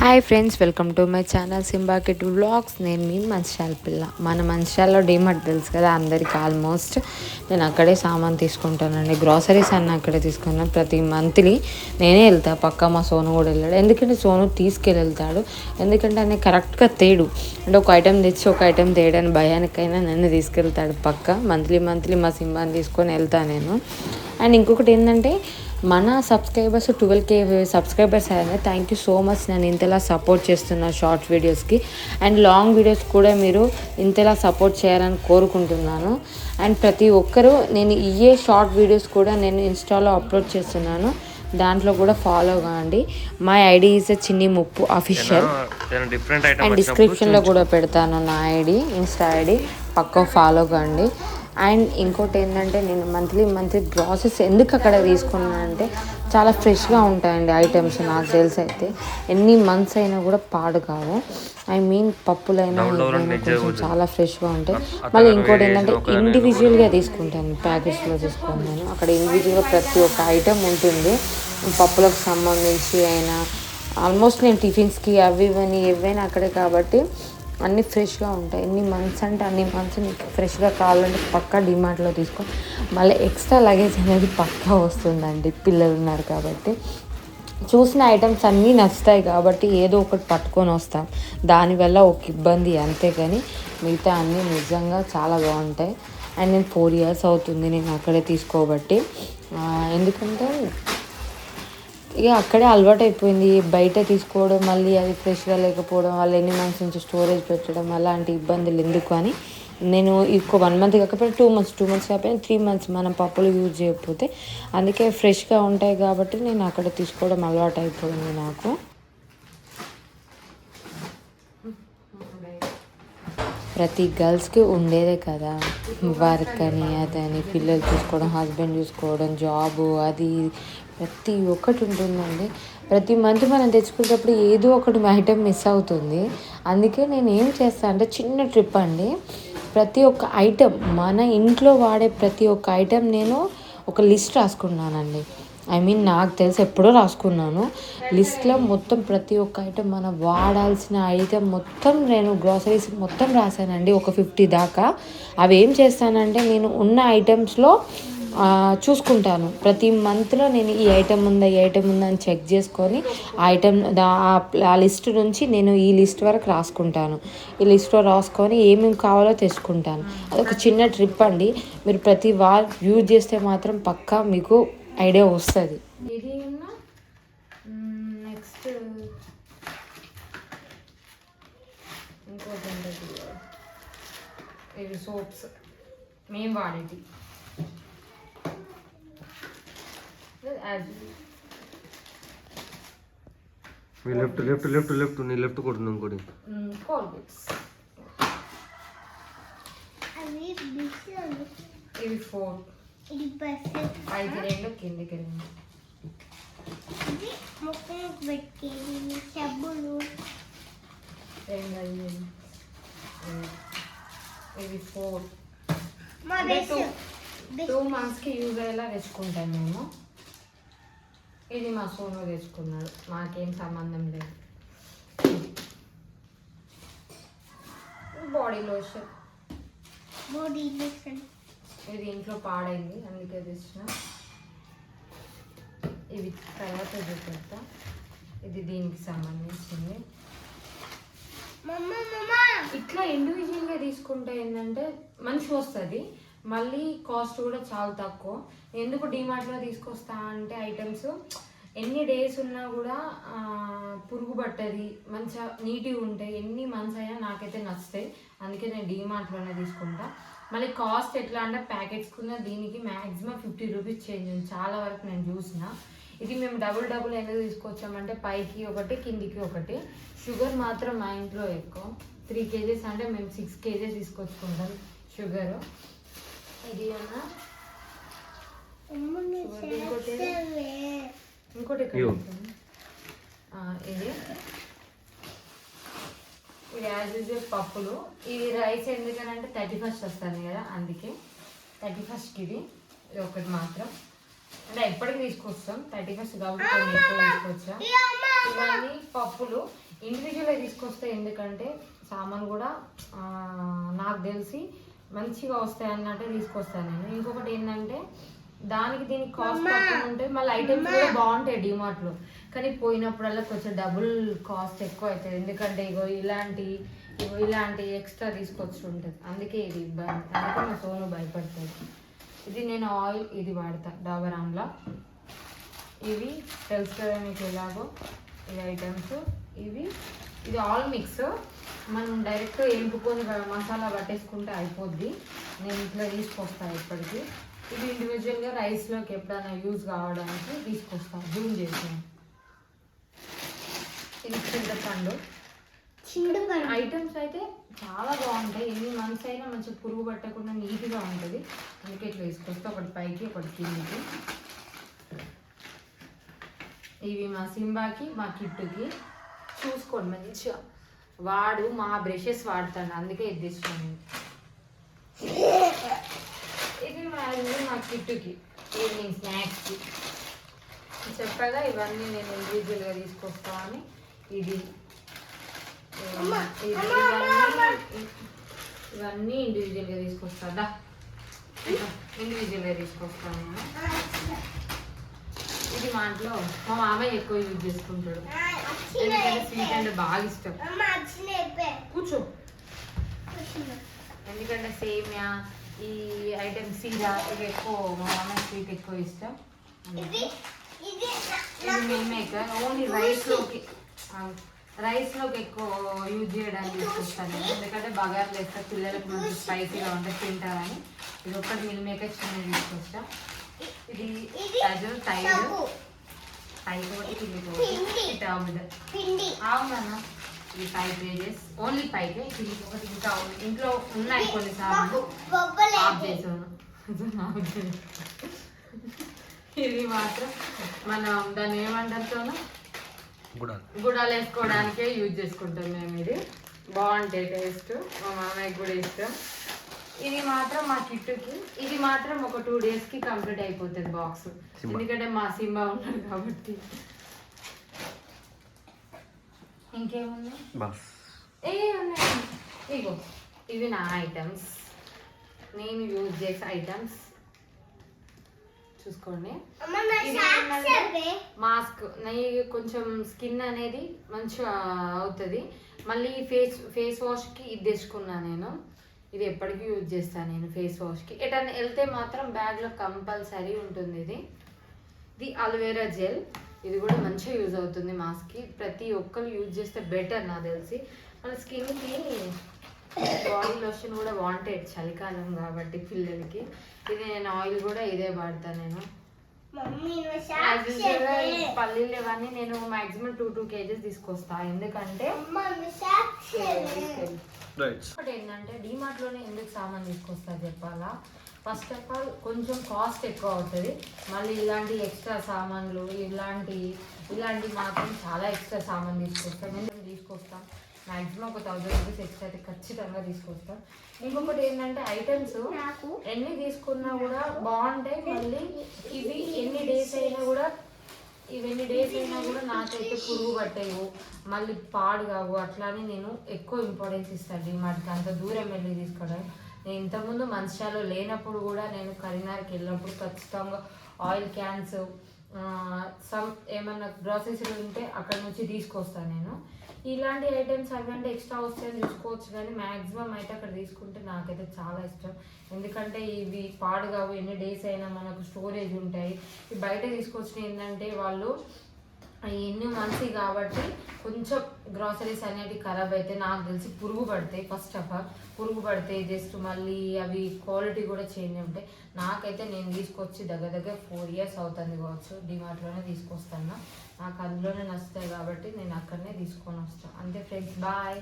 Hi friends welcome to my channel సింబాకెట్ blogs నేను మీ మంచిర్యాల పిల్ల. మన మంచిర్యాలలో డిమార్ట్ తెలుసు కదా అందరికి ఆల్మోస్ట్. నేను అక్కడే సామాన్ తీసుకుంటానండి. గ్రాసరీస్ అన్న అక్కడే తీసుకున్నాను ప్రతి మంత్లీ నేనే వెళ్తా. పక్క మా సోను కూడా వెళ్ళాడు. ఎందుకంటే సోను తీసుకెళ్ళి వెళ్తాడు ఎందుకంటే ఆయన కరెక్ట్గా తేడు. అంటే ఒక ఐటెం తెచ్చి ఒక ఐటెం తేయడానికి భయానికైనా నన్ను తీసుకెళ్తాడు పక్క. మంత్లీ మంత్లీ మా సింబాని తీసుకొని వెళ్తా నేను. అండ్ ఇంకొకటి ఏంటంటే మన సబ్స్క్రైబర్స్ ట్వెల్వ్ కే సబ్స్క్రైబర్స్ అయ్యారు థ్యాంక్ యూ సో మచ్ నేను ఇంతలా సపోర్ట్ చేస్తున్నా షార్ట్ వీడియోస్కి అండ్ లాంగ్ వీడియోస్ కూడా మీరు ఇంతలా సపోర్ట్ చేయాలని కోరుకుంటున్నాను. అండ్ ప్రతి ఒక్కరూ నేను ఇయే షార్ట్ వీడియోస్ కూడా నేను ఇన్స్టాలో అప్లోడ్ చేస్తున్నాను. దాంట్లో కూడా ఫాలో కావండి మై ఐడి ఈజ్ చిన్ని ముప్పు అఫీషియల్ అండ్ డిస్క్రిప్షన్లో కూడా పెడతాను నా ఐడి ఇన్స్టా ఐడి పక్క ఫాలో కండి. అండ్ ఇంకోటి ఏంటంటే నేను మంత్లీ మంత్లీ గ్రాసెస్ ఎందుకు అక్కడ తీసుకున్నానంటే చాలా ఫ్రెష్గా ఉంటాయండి ఐటమ్స్ నాకు తెలిసి అయితే. ఎన్ని మంత్స్ అయినా కూడా పాడు కావు. ఐ మీన్ పప్పులైనా కొంచెం చాలా ఫ్రెష్గా ఉంటాయి. మళ్ళీ ఇంకోటి ఏంటంటే ఇండివిజువల్గా తీసుకుంటాను ప్యాకెట్స్లో తీసుకుంటాను. అక్కడ ఇండివిజువల్గా ప్రతి ఒక్క ఐటెం ఉంటుంది. పప్పులకు సంబంధించి అయినా ఆల్మోస్ట్ నేను టిఫిన్స్కి అవి ఇవన్నీ ఏవైనా అక్కడే కాబట్టి అన్నీ ఫ్రెష్గా ఉంటాయి. ఎన్ని మంత్స్ అంటే అన్ని మంత్స్ నీకు ఫ్రెష్గా కావాలంటే పక్కా డిమార్ట్లో తీసుకో. మళ్ళీ ఎక్స్ట్రా లగేజ్ అనేది పక్కా వస్తుందండి పిల్లలు ఉన్నారు కాబట్టి. చూసిన ఐటమ్స్ అన్నీ నచ్చుతాయి కాబట్టి ఏదో ఒకటి పట్టుకొని వస్తాం. దానివల్ల ఒక ఇబ్బంది అంతే కానీ మిగతా అన్నీ నిజంగా చాలా బాగుంటాయి. అండ్ నేను ఫోర్ ఇయర్స్ అవుతుంది నేను అక్కడే తీసుకోబట్టి. ఎందుకంటే ఇక అక్కడే అలవాటు అయిపోయింది బయట తీసుకోవడం మళ్ళీ అది ఫ్రెష్గా లేకపోవడం వాళ్ళు ఎన్ని మంత్స్ నుంచి స్టోరేజ్ పెట్టడం అలాంటి ఇబ్బందులు ఎందుకు అని. నేను ఇంకో వన్ మంత్ కాకపోతే టూ మంత్స్ టూ మంత్స్ కాకపోతే త్రీ మంత్స్ మనం పప్పులు యూజ్ చేయకపోతే అందుకే ఫ్రెష్గా ఉంటాయి కాబట్టి నేను అక్కడ తీసుకోవడం అలవాటు అయిపోయింది నాకు. ప్రతి గర్ల్స్కి ఉండేదే కదా. వర్క్ అని అదని పిల్లలు చూసుకోవడం హస్బెండ్ చూసుకోవడం జాబు అది ప్రతి ఒక్కటి ఉంటుందండి. ప్రతి మంత్ మనం తెచ్చుకునేటప్పుడు ఏదో ఒకటి ఐటెం మిస్ అవుతుంది. అందుకే నేను ఏం చేస్తాను అంటే చిన్న ట్రిప్ అండి. ప్రతి ఒక్క ఐటెం మన ఇంట్లో వాడే ప్రతి ఒక్క ఐటెం నేను ఒక లిస్ట్ రాసుకున్నానండి. ఐ మీన్ నాకు తెలిసి ఎప్పుడో రాసుకున్నాను. లిస్ట్లో మొత్తం ప్రతి ఒక్క ఐటెం మనం వాడాల్సిన ఐటెం మొత్తం నేను గ్రాసరీస్ మొత్తం రాశానండి ఒక ఫిఫ్టీ దాకా. అవి ఏం చేస్తానంటే నేను ఉన్న ఐటమ్స్లో చూసుకుంటాను. ప్రతి మంత్లో నేను ఈ ఐటెం ఉందా ఈ ఐటెం ఉందా అని చెక్ చేసుకొని ఆ ఐటెం ఆ లిస్ట్ నుంచి నేను ఈ లిస్ట్ వరకు రాసుకుంటాను. ఈ లిస్ట్లో రాసుకొని ఏమేమి కావాలో తెచ్చుకుంటాను. అదొక చిన్న ట్రిప్ అండి. మీరు ప్రతి వార్ యూజ్ చేస్తే మాత్రం పక్కా మీకు ఐడియా వస్తుంది ఇది నెక్స్ట్ ఇంకోటి ఉంటుంది ఇవి సోప్స్ మేము వాడేది మీ లెఫ్ట్ లెఫ్ట్ లెఫ్ట్ లెఫ్ట్ నీ లెఫ్ట్ కొడుతుంది ఇంకోటి కోల్గేట్స్ అవి బిస్సులు ఇవి ఫోర్ ఇది బస్సు ఐదు రెండు కిందికి వెళ్ళింది ఇది ముఖం పెట్టేది. సబ్బులు. రెండు ఐదు ఇవి ఫోర్ టూ మంత్స్కి యూజ్ అయ్యేలా తెచ్చుకుంటాను నేను. ఇది మా సోను తెచ్చుకున్నాడు మాకేం సంబంధం లేదు. Body lotion. బాడీ లోషన్ ఇది ఇంట్లో పాడైంది అందుకే తెచ్చిన. ఇవి తర్వాత చూపెడతా. ఇది దీనికి సంబంధించింది. ఇట్లా ఇండివిజువల్గా తీసుకుంటే ఏంటంటే మంచి వస్తుంది మళ్ళీ కాస్ట్ కూడా చాలా తక్కువ. ఎందుకు డిమార్ట్లో తీసుకొస్తా అంటే ఐటమ్స్ ఎన్ని డేస్ ఉన్నా కూడా పురుగు పట్టది మంచిగా నీట్గా ఉంటాయి ఎన్ని మంత్స్ అయినా నాకైతే నచ్చుతాయి. అందుకే నేను డిమార్ట్లోనే తీసుకుంటా. మళ్ళీ కాస్ట్ ఎట్లా అంటే ప్యాకెట్స్కున్న దీనికి మ్యాక్సిమం ఫిఫ్టీ రూపీస్ చేంజ్ ఉంది. చాలా వరకు నేను చూసిన. ఇది మేము డబుల్ డబుల్ ఎందుకు తీసుకొచ్చామంటే పైకి ఒకటి కిందికి ఒకటి. షుగర్ మాత్రం మా ఇంట్లో ఎక్కువ. త్రీ కేజీస్ అంటే మేము సిక్స్ కేజీస్ తీసుకొచ్చుకుంటాం షుగర్. ఇది అన్న అమ్మని చూడండి, ఇంకోటి ఇంకోటి ఇది? యాజ్ యూజువల్ పప్పులు. ఇది రైస్ ఎందుకనంటే థర్టీ ఫస్ట్ వస్తుంది కదా అందుకే థర్టీ ఫస్ట్కి ఇది ఇది ఒకటి మాత్రం. అంటే ఎప్పటికి తీసుకొస్తాం థర్టీ ఫస్ట్ కాబట్టి తీసుకొచ్చా. ఇవన్నీ పప్పులు. ఇండివిజువల్గా తీసుకొస్తే ఎందుకంటే సామాన్ కూడా నాకు తెలిసి మంచిగా వస్తాయి అన్నట్టే తీసుకొస్తాను నేను. ఇంకొకటి ఏంటంటే దానికి దీనికి కాస్ట్ ఉంటే ఉంటుంది మళ్ళీ ఐటమ్స్ కూడా బాగుంటాయి డిమార్ట్లో కానీ పోయినప్పుడల్లా కొంచెం డబుల్ కాస్ట్ ఎక్కువ అవుతుంది ఎందుకంటే ఇగో ఇలాంటి ఇగో ఇలాంటి ఎక్స్ట్రా తీసుకొచ్చి ఉంటుంది అందుకే ఇది ఇబ్బంది. అందుకే మా సోను భయపడుతుంది ఇది నేను ఆయిల్ ఇది వాడతా డాబర్ ఆమ్లా ఇవి తెలుసు కదా మీకు ఎలాగో? ఈ ఐటమ్స్. ఇవి ఇది ఆల్ మిక్స్. మనం డైరెక్ట్ ఎంపుకొని మసాలా పట్టేసుకుంటే అయిపోద్ది. నేను ఇట్లా తీసుకొస్తాను ఇప్పటికి. ఇది ఇండివిజువల్గా రైస్లోకి ఎప్పుడైనా యూజ్ కావడానికి తీసుకొస్తాను జూమ్ చేసాను చింతపండు చింతపండు ఐటమ్స్ అయితే చాలా బాగుంటాయి. ఎన్ని మంత్స్ అయినా మంచిగా పురుగు పట్టకుండా నీట్గా ఉంటుంది. అందుకే ఇట్లా తీసుకొస్తే. ఒకటి పైకి ఒకటి కిందికి. ఇవి మా సింబాకి మా కిట్టుకి. చూసుకోండి మంచిగా. వాడు మా బ్రషెస్ వాడతాడు. అందుకే ఇది తీసుకున్నాను. ఇది మా ఇది మా కిట్టుకి. ఈవినింగ్ స్నాక్స్కి చెప్పగా ఇవన్నీ నేను ఇండివిజువల్గా తీసుకొస్తామని ఇది. ఇవన్నీ ఇండివిజువల్గా తీసుకొస్తా. ఇండివిజువల్గా తీసుకొస్తాను ఇది మా ఇంట్లో మా మామయ్య ఎక్కువ యూజ్ చేసుకుంటాడు. ఎందుకంటే స్వీట్ అంటే బాగా ఇష్టం. కూర్చో. ఎందుకంటే సేమియా ఈ ఐటమ్ సీరా ఇవి ఎక్కువ మా మామయ్య స్వీట్ ఎక్కువ ఇష్టం. ఇది మేకర్ ఓన్లీ రైస్లోకి రైస్లోకి ఎక్కువ యూజ్ చేయడానికి నేను. ఎందుకంటే బగారు వేస్తే పిల్లలకు మంచి స్పైసీగా ఉంటే తింటారని. ఇది ఒక్కటి మిల్ మేకర్ చిన్నది తీసుకొస్తా ఇది ఇది అజు తైరు. ఒకటి కింది పిండి. టౌడ్ పిండి. అవునన్నా ఈ ఫైవ్ పేజెస్ ఓన్లీ ఫైవ్ కింది ఒకటి ఇంకా. ఇంట్లో ఉన్నాయి కొన్ని సార్లు. ఆఫ్ చేసాను. ఇది మాత్రం మనం దాన్ని ఏమంటారు గుడాలు. వేసుకోవడానికే యూజ్ చేసుకుంటాం మేము ఇది. బాగుంటాయి టేస్ట్. మా మామయ్యకి కూడా ఇష్టం. ఇది మాత్రం మా కిట్టుకి. ఇది మాత్రం ఒక టూ డేస్కి కంప్లీట్ అయిపోతుంది బాక్స్. ఎందుకంటే మా సింబా ఉన్నాడు కాబట్టి. ఇంకేముంది? ఏ ఉన్నాయి. ఇగో ఇవి నా ఐటమ్స్. నేను యూజ్ చేసే ఐటమ్స్. చూసుకోండి. మాస్క్ నెయ్యి కొంచెం స్కిన్ అనేది మంచిగా అవుతుంది. మళ్ళీ ఫేస్ ఫేస్ వాష్కి ఇది తెచ్చుకున్నా నేను. ఇది ఎప్పటికీ యూజ్ చేస్తాను నేను ఫేస్ వాష్కి. ఎటన్నా వెళ్తే మాత్రం బ్యాగ్లో కంపల్సరీ ఉంటుంది ఇది. ఇది అలోవెరా జెల్. ఇది కూడా మంచిగా యూజ్ అవుతుంది మాస్క్కి. ప్రతి ఒక్కరు యూజ్ చేస్తే బెటర్ నాకు తెలిసి. మన స్కిన్కి బాడీ లోషన్ కూడా వాంటెడ్ చలికాలం కాబట్టి పిల్లలకి. ఇది నేను ఆయిల్ కూడా ఇదే వాడతాను నేను. పల్లీలు ఇవన్నీ నేను మాక్సిమం టూ టూ కేజెస్ తీసుకొస్తా. ఎందుకంటే ఒకటి ఏంటంటే డిమార్ట్లోనే ఎందుకు సామాన్ తీసుకొస్తా చెప్పాలా? ఫస్ట్ ఆఫ్ ఆల్ కొంచెం కాస్ట్ ఎక్కువ అవుతుంది. మళ్ళీ ఇలాంటి ఎక్స్ట్రా సామాన్లు ఇలాంటి ఇలాంటి మాత్రం చాలా ఎక్స్ట్రా సామాన్ తీసుకొస్తాం. నేను తీసుకొస్తాం. మాక్సిమం ఒక థౌసండ్ రూపీస్ ఎక్స్ట్రా అయితే ఖచ్చితంగా తీసుకొస్తాం. ఇంకొకటి ఏంటంటే ఐటమ్స్ నాకు ఎన్ని తీసుకున్నా కూడా బాగుంటాయి మళ్ళీ ఇవి ఎన్ని డేస్ అయినా కూడా ఇవి ఎన్ని డేస్ అయినా కూడా నాకైతే పురుగు పట్టేవు. మళ్ళీ పాడు కావు. అట్లానే నేను ఎక్కువ ఇంపార్టెన్స్ ఇస్తాను డిమార్ట్కి అంత దూరం వెళ్ళి తీసుకోవడం. నేను ఇంతకుముందు మంచిర్యాలలో లేనప్పుడు కూడా నేను కరీంనగర్కి వెళ్ళినప్పుడు ఖచ్చితంగా ఆయిల్ క్యాన్స్ సమ్ ఏమన్నా గ్రాసరీస్ ఉంటే అక్కడ నుంచి తీసుకొస్తాను నేను. ఇలాంటి ఐటమ్స్ అవి అంటే ఎక్స్ట్రా వస్తే తీసుకోవచ్చు కానీ మ్యాక్సిమం అయితే అక్కడ తీసుకుంటే నాకైతే చాలా ఇష్టం. ఎందుకంటే ఇవి పాడు కావు ఎన్ని డేస్ అయినా మనకు స్టోరేజ్ ఉంటాయి. బయట తీసుకొచ్చిన ఏంటంటే వాళ్ళు ఎన్ని మంత్స్ కాబట్టి కొంచెం గ్రాసరీస్ అనేవి ఖరాబ్ అయితే నాకు తెలిసి పురుగు పడతాయి ఫస్ట్ ఆఫ్ ఆల్ పురుగు పడతాయి జస్ట్ మళ్ళీ అవి క్వాలిటీ కూడా చేంజ్ ఉంటాయి. నాకైతే నేను తీసుకొచ్చి దగ్గర దగ్గర ఫోర్ ఇయర్స్ అవుతుంది కావచ్చు. డిమార్ట్లోనే తీసుకొస్తాను. నాకు అందులోనే నచ్చుతాయి కాబట్టి నేను అక్కడనే తీసుకొని వస్తాను అంతే ఫ్రెండ్స్ బాయ్